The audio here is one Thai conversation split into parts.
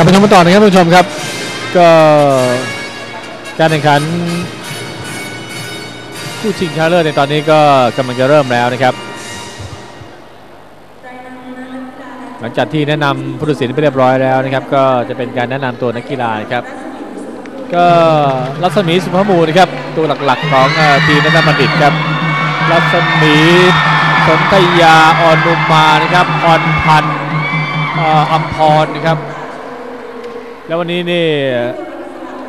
ลับมาชมกันต่อนะครับท่านผู้ชมครับ ก็การแข่งขันผู้ชิงชนะเลิศในตอนนี้ก็กำลังจะเริ่มแล้วนะครับ หลังจากที่แนะนำผู้ตัดสินไปเรียบร้อยแล้วนะครับ ก็จะเป็นการแนะนำตัวนักกีฬานะครับ ก็รัศมีสุภาพมูลนะครับ ตัวหลักๆของทีมนักบัณฑิตครับ รัศมีสนธยาออนุมานะครับออนพันธ์เอ่ออัมพรนะครับ แล้ววันนี้นี่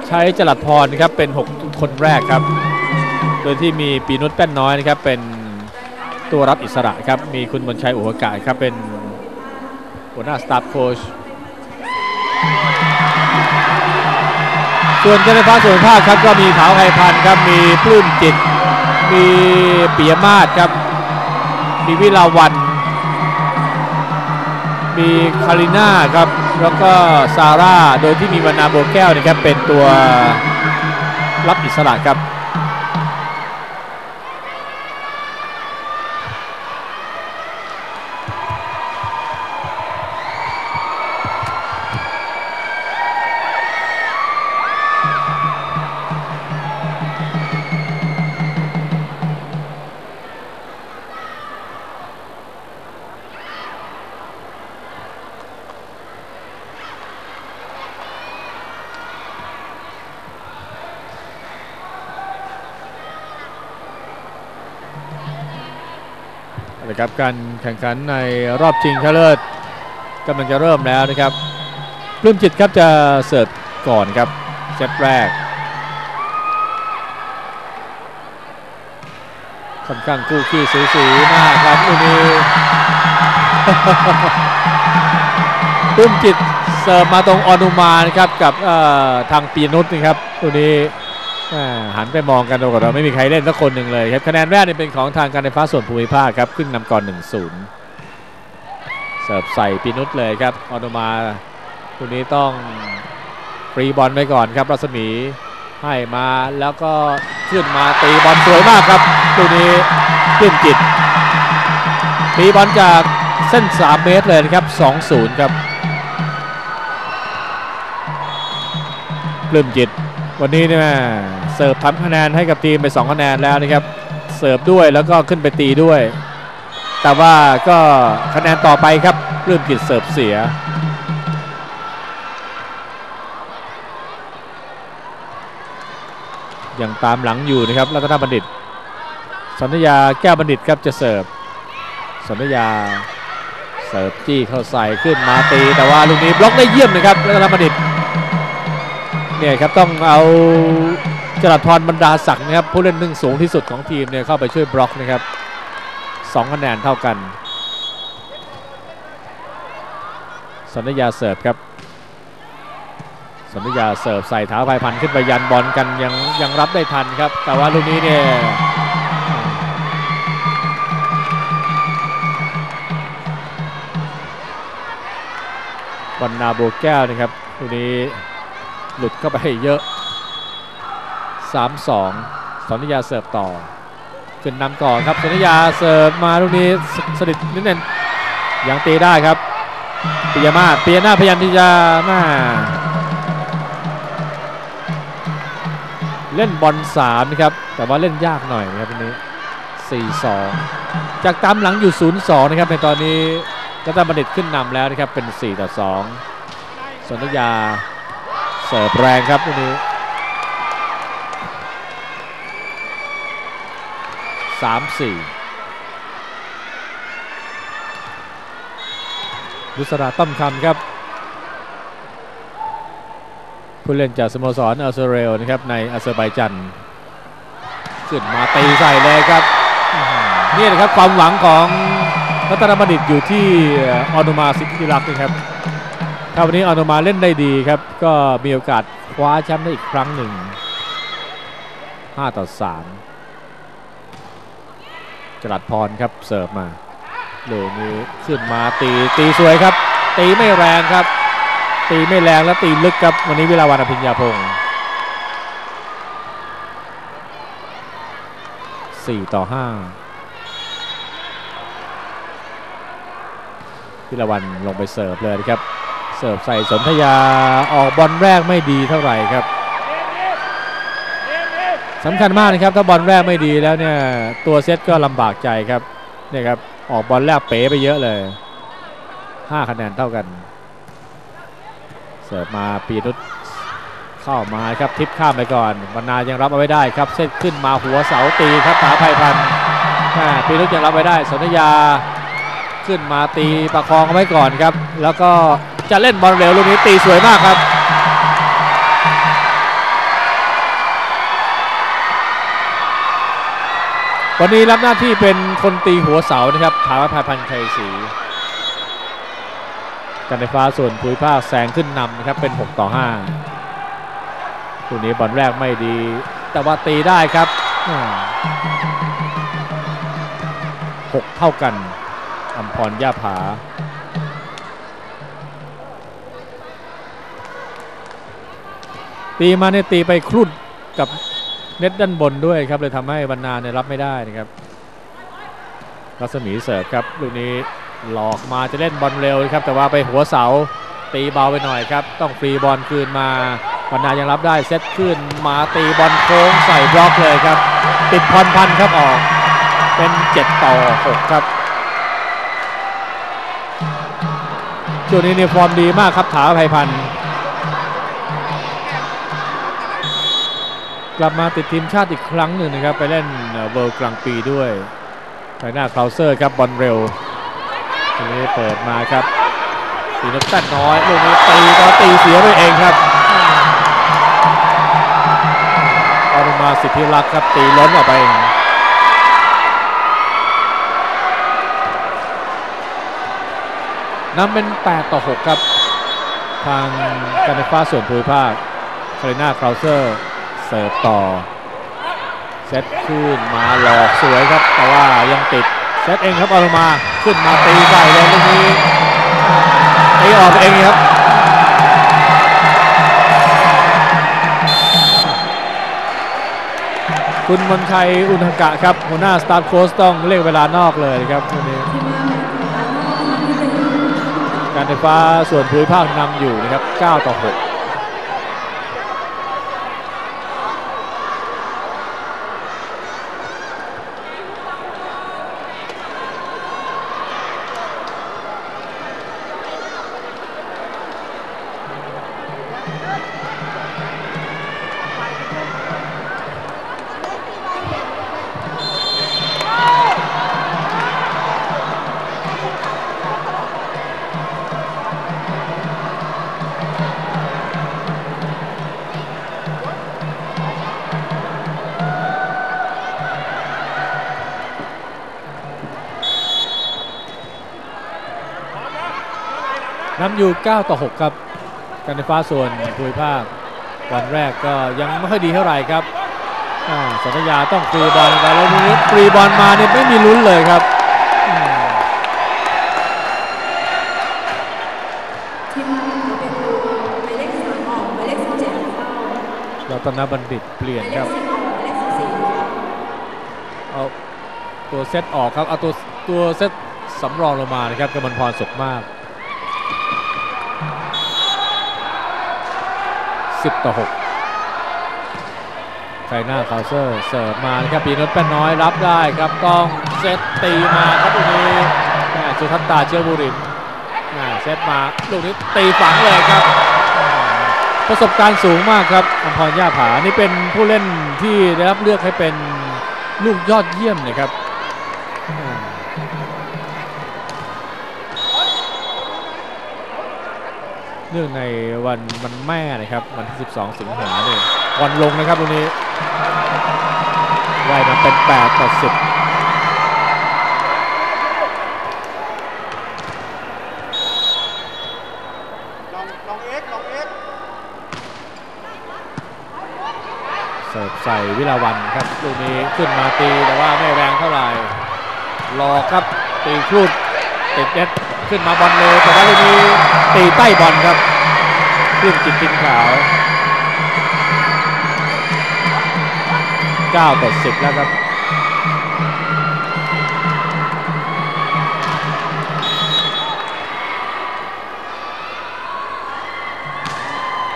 ใช้จรัดพรครับเป็น 6 คนแรกครับ โดยที่มีปีนุชแป้นน้อยนะครับเป็นตัวรับอิสระครับ มีคุณมนชัยอุหกะครับเป็นหัวหน้าสตาฟโค้ชส่วนการไฟฟ้าส่วนภาคครับก็มีขาวไฮพันธ์ครับมีปลื้มจิต มีปิยมาศครับ มีวิลาวัน มีคาริน่าครับแล้วก็ซาร่าโดยที่มีวานาโบแก้วนะครับเป็นตัวรับอิสระครับ นะครับการแข่งขันในรอบชิงชนะเลิศกำลังจะเริ่มแล้วนะครับปลื้มจิตครับจะเสิร์ฟก่อนครับเซตแรกค่อนข้างคู่ขี้สูสีมากครับลูกนี้ปลื้มจิตเสิร์ฟมาตรงออนุมานะครับกับทางปีนุชนะครับลูกนี้ หันไปมองกันปรากฏว่าไม่มีใครเล่นสักคนหนึ่งเลยครับคะแนนแรกนี่เป็นของทางการไฟฟ้าส่วนภูมิภาคครับขึ้นนำก่อน 1-0 เสิร์ฟใส่ปีนุชเลยครับออโนมาตัวนี้ต้องฟรีบอลไปก่อนครับรัศมีให้มาแล้วก็ขึ้นมาตีบอลสวยมากครับตัวนี้ขึ้นจิตตีบอลจากเส้น 3 เมตรเลยนะครับ 2-0 ครับปลื้มจิต วันนี้เนี่ย สิร์ฟทำคะแนนให้กับทีมไป2คะแนนแล้วนะครับเสิร์ฟด้วยแล้วก็ขึ้นไปตีด้วย แต่ว่าก็คะแนนต่อไปครับเริ่มกิดเสิร์ฟเสียยังตามหลังอยู่นะครับรัตนบัณฑิต สัญญาแก้วบัณฑิตครับจะเสิร์ฟสัญญาเสิร์ฟจี้เข้าใส่ขึ้นมาตีแต่ว่าลูกนี้บล็อกได้เยี่ยมนะครับรัตนบัณฑิตเนี่ยครับต้องเอา จรัสพรบรรดาศักดิ์นะครับผู้เล่นหนึ่งสูงที่สุดของทีมเนี่ยเข้าไปช่วยบล็อกนะครับสองคะแนนเท่ากันสัญญาเสิร์ฟครับสัญญาเสิร์ฟใส่เท้าไพพันขึ้นไปยันบอลกันยังยังรับได้ทันครับ แต่ว่าลูกนี้เนี่ยบอลนาโบแก้วนะครับลูกนี้หลุดเข้าไปเยอะ 3-2สัญญาเสิร์ฟต่อ ขึ้นนำก่อนครับสัญญาเสิร์ฟมาลูกนี้สสดิดนิดนึงยังตีได้ครับปิยมาศปิยนาพยายามที่จะมาเล่นบอล3นะครับแต่ว่าเล่นยากหน่อยครับวันนี้ 4-2 จากตามหลังอยู่ 0-2 นะครับในตอนนี้รัตนบัณฑิตขึ้นนำแล้วนะครับเป็น4-2สัญญาเสิร์ฟแรงครับวันนี้ สามสี่ลุสราต้อมคำครับ ผู้เล่นจากสโมสรอัลเซเรลนะครับในอาเซอร์ไบจันขึ้นมาตีใส่เลยครับอื้อหือนี่นะครับ ความหวังของรัตนบัณฑิตอยู่ที่ออนุมาสิทธิรักษ์นะครับถ้าวันนี้ออนุมาเล่นได้ดีครับ ก็มีโอกาสคว้าแชมป์ได้อีกครั้งหนึ่ง5ต่อ3 จรัดพรครับเสิร์ฟมาโลนี้ขึ้นมาตีตีสวยครับ ตีไม่แรงครับ ตีไม่แรงและตีลึกครับวันนี้วิลาวันอภิญญาพงศ์4ต่อ5วิลาวันลงไปเสิร์ฟเลยครับ เสิร์ฟใส่สนธยาออกบอลแรกไม่ดีเท่าไหร่ครับ สำคัญมากนะครับถ้าบอลแรกไม่ดีแล้วเนี่ยตัวเซตก็ลำบากใจครับเนี่ยครับออกบอลแรกเป๋ไปเยอะเลย 5 คะแนนเท่ากัน เสิร์ฟมาปีนุชเข้ามาครับทิปข้ามไปก่อนบรรณายังรับเอาไว้ได้ครับเซตขึ้นมาหัวเสาตีครับป๋าไพพันธ์ปีนุชยังรับไว้ได้สนธยาขึ้นมาตีประคองเอาไว้ก่อนครับ แล้วก็จะเล่นบอลเร็วลูกนี้ตีสวยมากครับ วันนี้รับหน้าที่เป็นคนตีหัวเสานะครับถาวรพายพันธ์ชัยศรีการไฟฟ้าส่วนภูมิภาคแซงขึ้นนำนะครับเป็น 6 ต่อ5ตัวนี้บอลแรกไม่ดี แต่ว่าตีได้ครับอ่าหกเท่ากันอัมพรย่าผาตีมาเนี่ยตีไปครุดกับ เน็ตด้านบนด้วยครับเลยทำให้บรรณาเนี่ยรับไม่ได้นะครับรัศมีเสิร์ฟครับลูกนี้หลอกมาจะเล่นบอลเร็วครับแต่ว่าไปหัวเสาตีเบาไปหน่อยครับ ต้องฟรีบอลคืนมาบรรณายังรับได้เซตขึ้นมาตีบอลโค้งใส่บล็อกเลยครับ ติดพรพันครับออก เป็น 7 ต่อ 6 ครับช่วงนี้เนี่ยฟอร์มดีมากครับถาไพพันธ์ กลับมาติดทีมชาติอีกครั้งหนึ่งนะครับ ไปเล่นเวิลด์กลางปีด้วยทางหน้าคลาวเซอร์ครับบอลเร็วทีนี้เปิดมาครับตีนกแต้น้อยลูกนี้ตีก็ตีเสียไปเองครับออนุมาสิทธิรักษ์ครับตีล้นออกไปเองนำเป็น 8 ต่อ 6 ครับ ทางการไฟฟ้าส่วนภูมิภาคคาริน่าคราวเซอร์ เสิร์ฟต่อ เซตขึ้นมาหลอกสวยครับ แต่ว่ายังติด เซตเองครับเอาลงมาขึ้นมาตีใส่เลยลูกนี้ตีออกเองครับคุณมนชัยอุณหกะครับ หัวหน้าสตาร์โค้ชต้องเรียกเวลานอกเลยครับวันนี้การไฟฟ้าส่วนภูมิภาคนำอยู่นะครับ 9 ต่อ 6 นำอยู่ 9 ต่อ 6 ครับ การไฟฟ้าส่วนภูมิภาควันแรกก็ยังไม่ค่อยดีเท่าไหร่ครับอ่าสัญญาต้องฟรีบอลไปแล้วทีนี้ฟรีบอลมาเนี่ยไม่มีลุ้นเลยครับอืมทีมงานเขาเป็นหมายเลขสามออกหมายเลขสิบเจ็ดเข้ารัตนบัณฑิตเปลี่ยนหมายเลครัขบสิบออกหมายเลขสิบสี่เข้าเอาตัวเซตออกครับเอาตัวตัวเซตสำรองลงมานะครับกำมันพรสุขมาก 10 ต่อ 6ไฟหน้าคาวเซอร์เสิร์ฟมานะครับปีนนท์แป้นน้อยรับได้ครับต้องเซตตีมาครับลูกนี้แม่สุทัศน์ตาเชื้อบุรินแม่เซตมาลูกนี้ตีฝังเลยครับ ประสบการณ์สูงมากครับอมพรย่าผานี่เป็นผู้เล่นที่ได้รับเลือกให้เป็นลูกยอดเยี่ยมนะครับ เนื่องในวันวันแม่นะครับวันที่ 12 สิงหาเนี่ยวันลงนะครับตรงนี้ว่ายมาเป็น 8 ต่อ 10ลองลองเอ็กซ์ลองเอ็กซ์เสิร์ฟใส่วิลาวันครับลูกนี้ขึ้นมาตีแต่ว่าไม่แรงเท่าไหร่หลอกครับตีครูดติดเน็ต ขึ้นมาบอลเร็วแต่ว่าลูกนี้ตีใต้บอลครับขึ้นจิตตินขาว9ต่อ10 แล้วครับ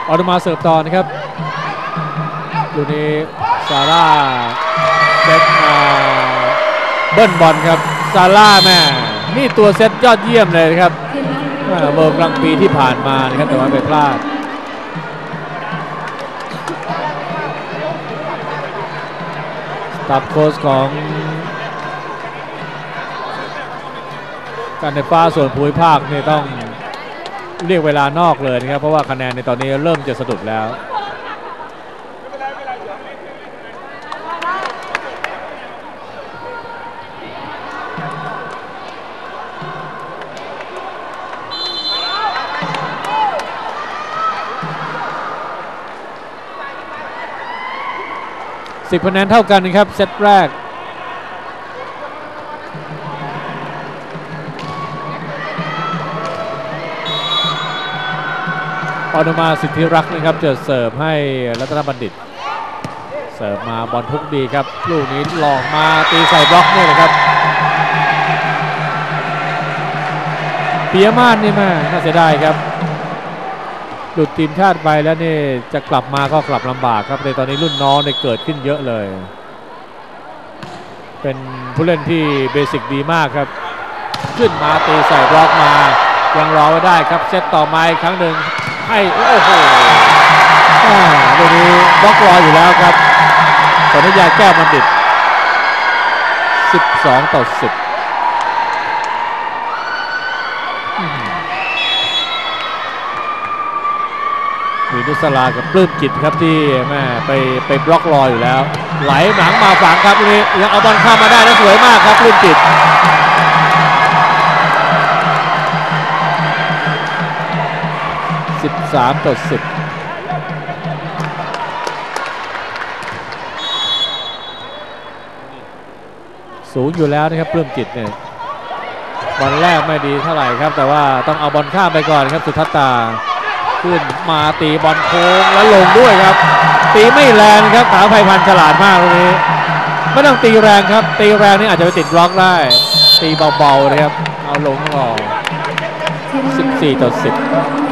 ออนุมาเสิร์ฟต่อนะครับลูกนี้ซาร่าเซตมาเบิ้ลบอลครับซาร่าแม่ นี่ตัวเซตยอดเยี่ยมเลยนะครับทีมนั้นอ่าร์กลางปีที่ผ่านมานะครับแต่ว่าไปพลาดตาฟโค้ชของการไฟฟ้าส่วนภูมิภาคเนี่ยต้องเรียกเวลานอกเลยนะครับ เพราะว่าคะแนนในตอนนี้เริ่มจะสะดุดแล้ว สิบคะแนนเท่ากันนะครับเซตแรกออนุมาสิทธิรักษ์นะครับจะเสิร์ฟให้รัตนบัณฑิต เสิร์ฟมาบอลทุกดีครับลูกนี้หลอกมาตีใส่บล็อกเนี่ยนะครับเปิยมาศนี่แม่น่าเสียดายครับ หลุดทีมชาติไปแล้วนี่จะกลับมาก็กลับลำบากครับในตอนนี้รุ่นน้องเนี่ยเกิดขึ้นเยอะเลย เป็นผู้เล่นที่เบสิกดีมากครับ ขึ้นมาตีใส่บล็อกมายังรอไว้ได้ครับเซตต่อมาอีกครั้งหนึ่งให้โอ้โหเดี๋ยวนี้บล็อกรออยู่แล้วครับสนธยาแก้วบัณฑิต12 ต่อ 10 นุสลากับปลื้มจิตครับที่แม่ไปไปบล็อกรออยู่แล้ว ไหลหนังมาฝังครับนี้ยังเอาบอลข้ามมาได้นะสวยมากครับปลื้มจิต13ต่อ10สูงอยู่แล้วนะครับปลื้มจิตเนี่ยบอลแรกไม่ดีเท่าไหร่ครับ แต่ว่าต้องเอาบอลข้ามไปก่อนครับสุทัศตา ขึ้นมาตีบอลโค้งแล้วลงด้วยครับ ตีไม่แรงครับขาไพพันฉลาดมากตรงนี้ไม่ต้องตีแรงครับ ตีแรงนี่อาจจะไปติดบล็อกได้ ตีเบาๆนะครับ เอาลงก่อน14 ต่อ 10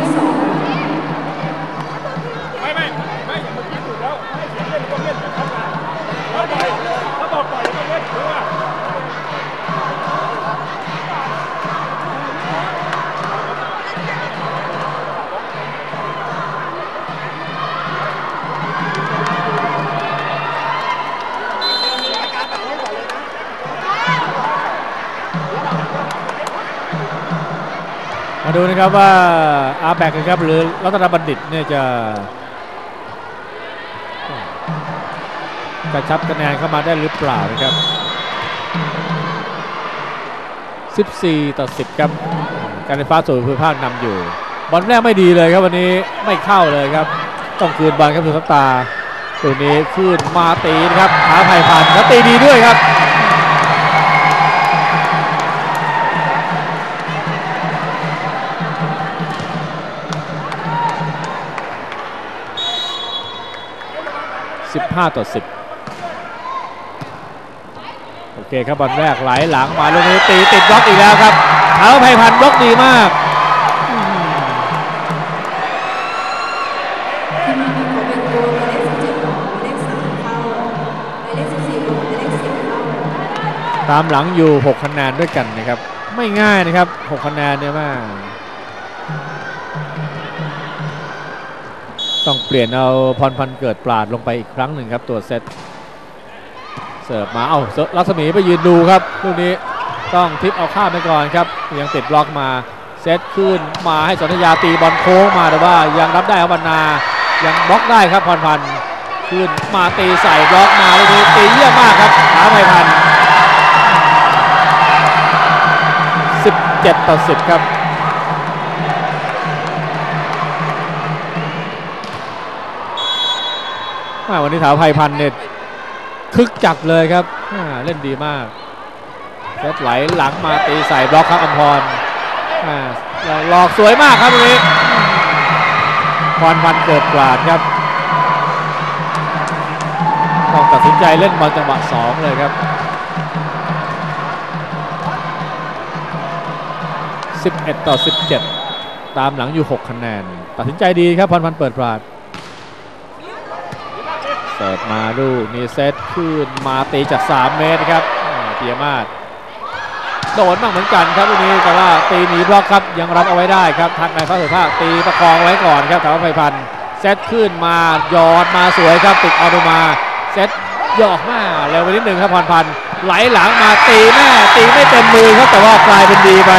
ดูนะครับว่าอาแบกนะครับหรือรัตนบัณฑิตเนี่ยจะกระชับคะแนนเข้ามาได้หรือเปล่านะครับ 14 ต่อ 10 ครับ การไฟฟ้าส่วนภูมิภาคนำอยู่ บอลแรกไม่ดีเลยครับวันนี้ไม่เข้าเลยครับ ต้องคืนบอลครับสุทัศตาตัวนี้ขึ้นมาตีนะครับขาไผ่พันแล้วตีดีด้วยครับ 15 ต่อ 10 โอเคครับบอลแรกไหลหลังมาลูกนี้ตีติดบล็อกอีกแล้วครับเท้าไพพันธ์บล็อกดีมากตามหมายเลขสิบสี่ออกหมายเลขสิบเข้าตามหลังอยู่ 6 คะแนนด้วยกันนะครับ ไม่ง่ายนะครับ 6 คะแนนเนี่ยมาก ต้องเปลี่ยนเอาพรพันเกิดปราดลงไปอีกครั้งหนึ่งครับ ตัวเซตเสิร์ฟมาเอ้าเสิร์ฟรัศมีไปยืนดูครับลูกนี้ต้องทิปเอาข้ามไปก่อนครับ ยังติดบล็อกมาเซตขึ้นมาให้สนธยาตีบอลโค้งมาแต่ว่ายังรับได้ครับบรรณายังบล็อกได้ครับพรพันขึ้นมาตีใส่บล็อกมาลูกนี้ตีเยี่ยมมากครับขาไพพัน17ต่อ10 ครับ วันนี้ถาวไพพันธ์เนี่ยคึกจัดเลยครับเล่นดีมากเซตไหลหลังมาตีใส่บล็อกครับอมพรหลอกสวยมากครับตรงนี้พรพันธ์เกิดปราดครับต้องตัดสินใจเล่นบอลจังหวะ2เลยครับ 11 ต่อ 17 ตามหลังอยู่ 6 คะแนน ตัดสินใจดีครับพรพันธ์เปิดปราด เสิร์ฟมาลูกนี่เซตขึ้นมาตีจาก 3 เมตรครับเปียมาศโดนบ้างเหมือนกันครับลูกนี้แต่ว่าตีหนีบล็อกครับยังรับเอาไว้ได้ครับทักในฟ้าเสือภาคตีประคองไว้ก่อนครับแต่ว่าไฟพันเซตขึ้นมาหยอดมาสวยครับติดออโดมาเซตหยอกมาเร็วไปนิดนึงครับพรพันธ์ไหลหลังมาตีแม่ตีไม่เต็มมือครับแต่ว่ากลายเป็นดีไป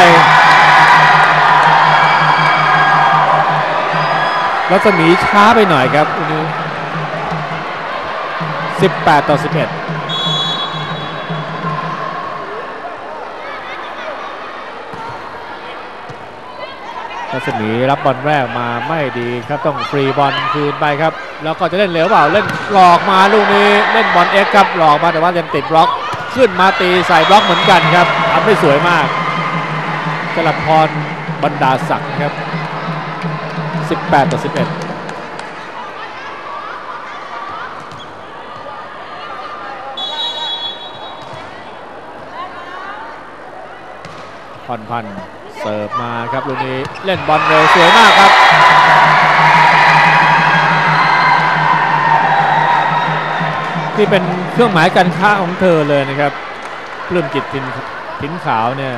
รัศมีช้าไปหน่อยครับอันนี้ 18 ต่อ 11รัศมีรับบอลแรกมาไม่ดีครับต้องฟรีบอลคืนไปครับ แล้วก็จะเล่นเหลวเปล่าเล่นหลอกมาลูกนี้เล่นบอลเอ็กซ์ครับหลอกมาแต่ว่ายังติดบล็อกขึ้นมาตีใส่บล็อกเหมือนกันครับทำได้สวยมากจรัญพรบรรดาศักดิ์ครับ 18 ต่อ 11 พรพันธ์เสิร์ฟมาครับลูกนี้เล่นบอลเร็วสวยมากครับ ที่เป็นเครื่องหมายการค้าของเธอเลยนะครับปลื้มจิตทินทินขาวเนี่ย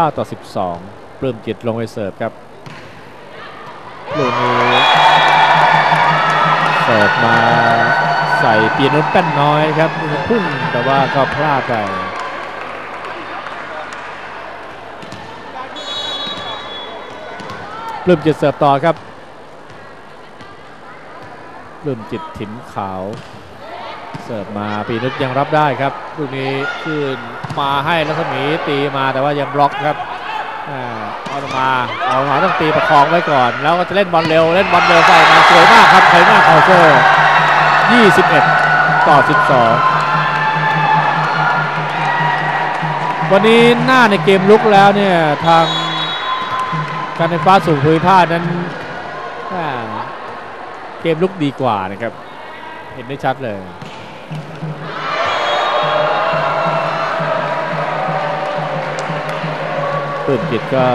19 ต่อ 12 ปลื้มจิตลงไปเสิร์ฟครับลูกนี้เสิร์ฟมา ใส่เปียนุชแป้นน้อยครับพุ่งแต่ว่าก็พลาดไปปลื้มจิตเสิร์ฟต่อครับปลื้มจิตถิ่นขาว เสิร์ฟมาปีนุชยังรับได้ครับลูกนี้ขึ้นมาให้รัศมีตีมาแต่ว่ายังบล็อกครับอาเอามาเอามาต้องตีประคองไว้ก่อน แล้วก็จะเล่นบอลเร็วเล่นบอลเร็วใส่มาสวยมากครับไคหน้าคาเซอร์ 21 ต่อ 12 วันนี้หน้าในเกมลุกแล้วเนี่ย ทางการไฟฟ้าสูงภูมิภาคนั้นเกมลุกดีกว่านะครับ เห็นได้ชัดเลยปื้มจิตก็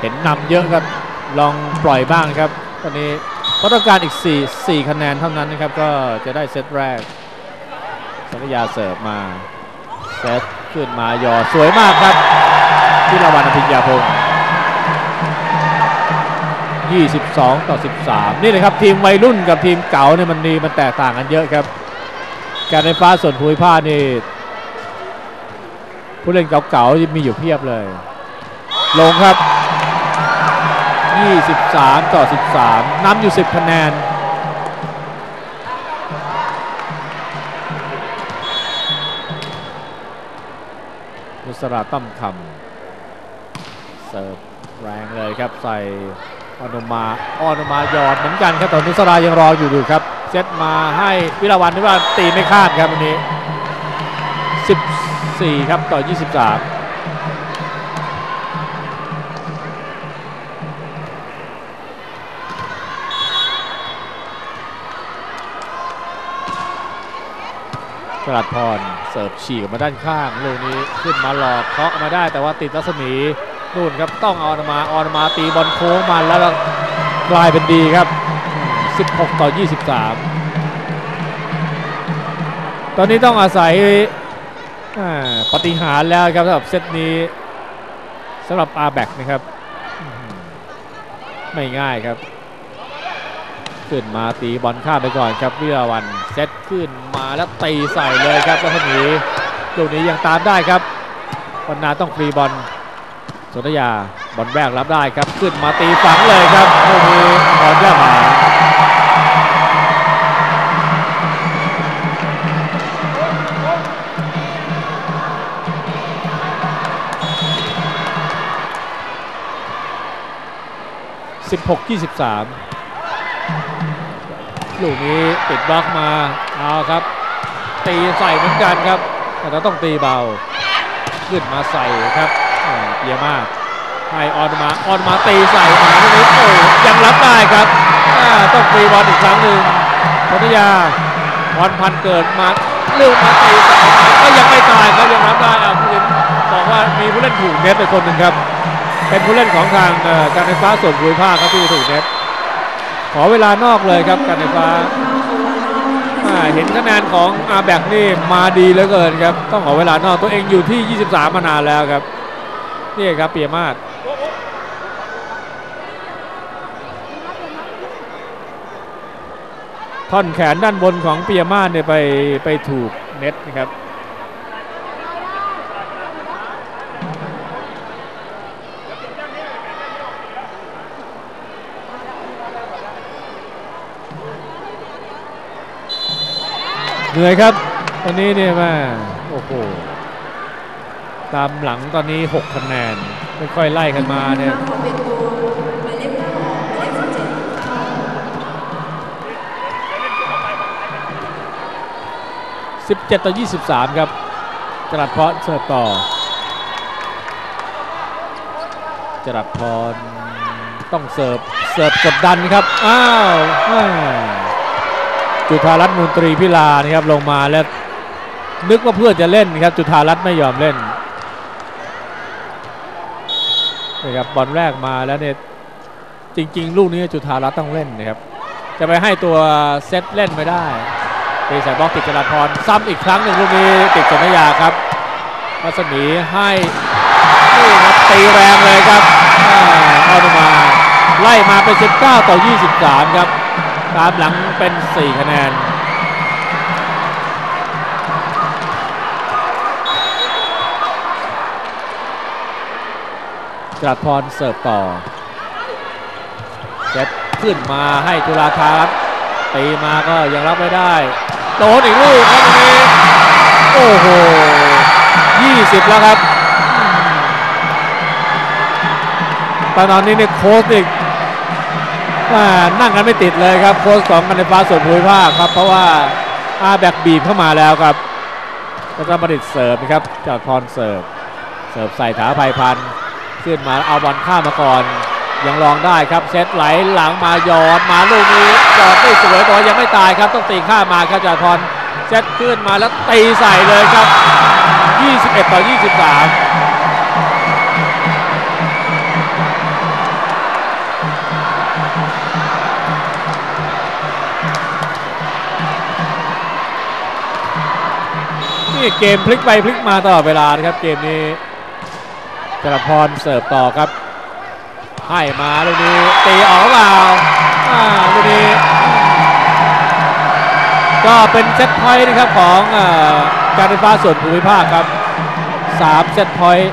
เห็นนำเยอะครับ ลองปล่อยบ้างครับ ตอนนี้ ราะต้องการอีก 4 4 คะแนนเท่านั้นนะครับ ก็จะได้เซตแรกสัญญาเสิร์ฟมา เซตขึ้นมายอสวยมากครับที่ละวันอภิญญาพงศ์22 ต่อ 13 นี่เลยครับทีมวัยรุ่นกับทีมเก่าเนี่ยมันดีมันแตกต่างกันเยอะครับ การไฟฟ้าส่วนภูมิภาคนี่ผู้เล่นเก่าๆมีอยู่เพียบเลย ลงครับ 23 ต่อ 13นำอยู่ 10 คะแนน นุสราต้มคำเสิร์ฟแรงเลยครับใส่อนุมาออนุมาหยอดเหมือนกันครับแต่นุสรายังรออยู่ดูครับ เซตมาให้วิลาวันที่ว่าตีไม่คาดครับวันนี้ 14 ครับต่อ 23 จรัดพรเสิร์ฟฉีกออกมาด้านข้างลูกนี้ขึ้นมาหลอกเคาะมาได้แต่ว่าติดรัศมีนู่นครับต้องอออกมาออนมาตีบอลโค้งมันแล้วกลายเป็นดีครับ 16 ต่อ 23 ตอนนี้ต้องอาศัยปฏิหารแล้วครับสำหรับเซตนี้สำหรับอาแบกนะครับ ไม่ง่ายครับ ขึ้นมาตีบอลข้ามไปก่อนครับวิลาวันเซตขึ้น แล้วตีใส่เลยครับรัศมีลูกนี้ยังตามได้ครับวันนาต้องฟรีบอลสุนธยาบอลแรกรับได้ครับขึ้นมาตีฝังเลยครับลูกนี้บอลย่าหมาสิบหกยี่สิบสามลูกนี้ติดบล็อกมาเอาครับ ตีใส่เหมือนกันครับ แต่เราต้องตีเบา ขึ้นมาใส่ครับเปียมากให้ออนมาออนมาตีใส่หมาตรงนี้โอ้ยังรับได้ครับต้องตีบอลอีกครั้งหนึ่งพนิยาพรพันเกิดมาเรื่มาตีใสก็ยังไม่ตายครับยังรับได้อะผู้เบอกว่ามีผู้เล่นถูกเน็ตไปคนหนึ่งครับเป็นผู้เล่นของทางการไฟฟ้าส่วนภูมิภาคครับที่ถูกเน็ตขอเวลานอกเลยครับการไฟฟ้า เห็นคะแนนของอาแบกนี่มาดีเหลือเกินครับ ต้องขอเวลานอกตัวเองอยู่ที่ 23 มานานแล้วครับ นี่ครับเปียมาศท่อนแขนด้านบนของเปียมาศเนี่ยไปไปถูกเน็ตนะครับ เหนื่อยครับตอนนี้เนี่ยแม่โอ้โหตามหลังตอนนี้ 6 คะแนนค่อยๆไล่กันมาเนี่ยขอเป็นตัวหมายเลขเก้าหมายเลขสิบเจ็ดค่ะ17ต่อ23ครับจรัดพรเสิร์ฟต่อจรัดพรต้องเสิร์ฟเสิร์ฟกดดันครับ อ้าว จุธารัตน์มูลตรีพิลานะครับลงมาแล้วนึกว่าเพื่อนจะเล่นครับจุธารัตน์ไม่ยอมเล่นนะครับบอลแรกมาแล้วเนี่ยจริง ๆ ลูกนี้จุธารัตน์ต้องเล่นนะครับจะไปให้ตัวเซตเล่นไม่ได้ตีใส่บล็อกติดจราพรซ้ำอีกครั้งหนึ่งลูกนี้ติดสัญญาครับรัศมีให้นี่ครับตีแรงเลยครับอ่าเอาลงมาไล่มาเป็น 19 ต่อ 23 ครับ ตามหลังเป็น 4 คะแนนจรัสพรเสิร์ฟต่อเซตขึ้นมาให้จุฬาธารัตน์ตีมาก็ยังรับไม่ได้ โดนอีกลูกครับตรงนี้ โอ้โห 20 แล้วครับตอนนี้เนี่ยโค้ชอีกว่า นั่งกันไม่ติดเลยครับโค้ชของการไฟฟ้าส่วนภูมิภาคครับ เพราะว่าอาแบกบีบเข้ามาแล้วครับก็จะประดิษฐ์เสิร์ฟนะครับจากพรเสิร์ฟเสิร์ฟใส่ถาภัยพันธ์ขึ้นมาเอาบอลข้ามมาก่อนยังลองได้ครับเซตไหลหลังมาหยอดมาลูกนี้หยอดได้สวยแต่ยังไม่ตายครับต้องตีข้ามมาครับจากพรเซตขึ้นมาแล้วตีใส่เลยครับ 21 ต่อ 23 นี่เกมพลิกไปพลิกมาตลอดเวลานะครับเกมนี้จรพรเสิร์ฟต่อครับ ให้มาลูกนี้ตีออกเปล่าลูกนี้ก็เป็นเซตพอยต์นะครับของอการไฟฟ้าส่วนภูมิภาคครับ3เซตพอยต์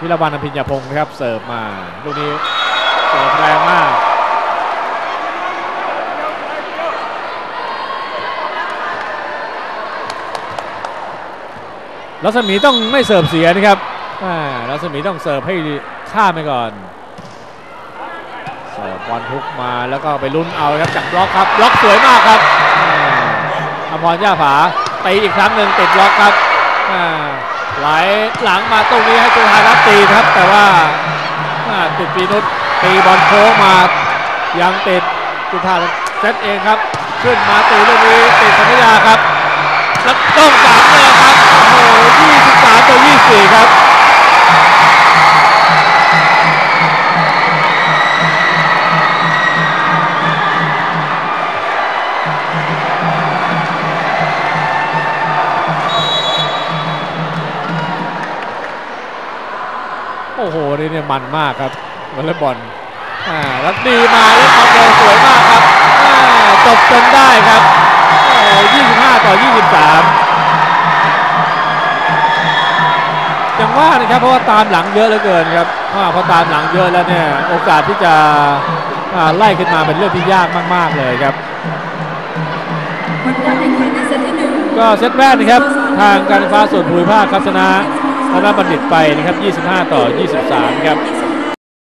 วิรวันอภิญญาพงศ์นะครับเสิร์ฟมาลูกนี้เสิร์ฟแรงมาก รัศมีต้องไม่เสิร์ฟเสียนะครับรัศมีต้องเสิร์ฟให้ข้าไปก่อนเสิร์ฟบอลทุกมาแล้วก็ไปลุ้นเอาครับจากบล็อกครับบล็อกสวยมากครับอมรย่าผาตีอีกครั้งหนึ่งติดบล็อกครับไหลหลังมาตรงนี้ให้จุฬารับตีครับ แต่ว่าอ่าติดปีนุชตีบอลโค้งมายังติดจุฬาเซตเองครับ ขึ้นมาตีลูกนี้ติดสัญญาครับ แล้วต้องสามเลยครับ โอ้โห23ต่อ24ครับ โอ้โห นี่เนี่ยมันมากครับวอลเลย์บอลอ่าแล้วดีมาแล้วความเร็วสวยมากครับอ่าจบจนได้ครับ 25 ต่อ 23อย่างว่านะครับเพราะว่าตามหลังเยอะเหลือเกินครับอ่าพอตามหลังเยอะแล้วเนี่ยโอกาสที่จะไล่ขึ้นมาเป็นเรื่องที่ยากมาก ๆ เลยครับก็เซตแรกนะครับทางการไฟฟ้าส่วนภูมิภาคครับชนะธนบัณฑิตไปนะครับ 25 ต่อ 23 ครับ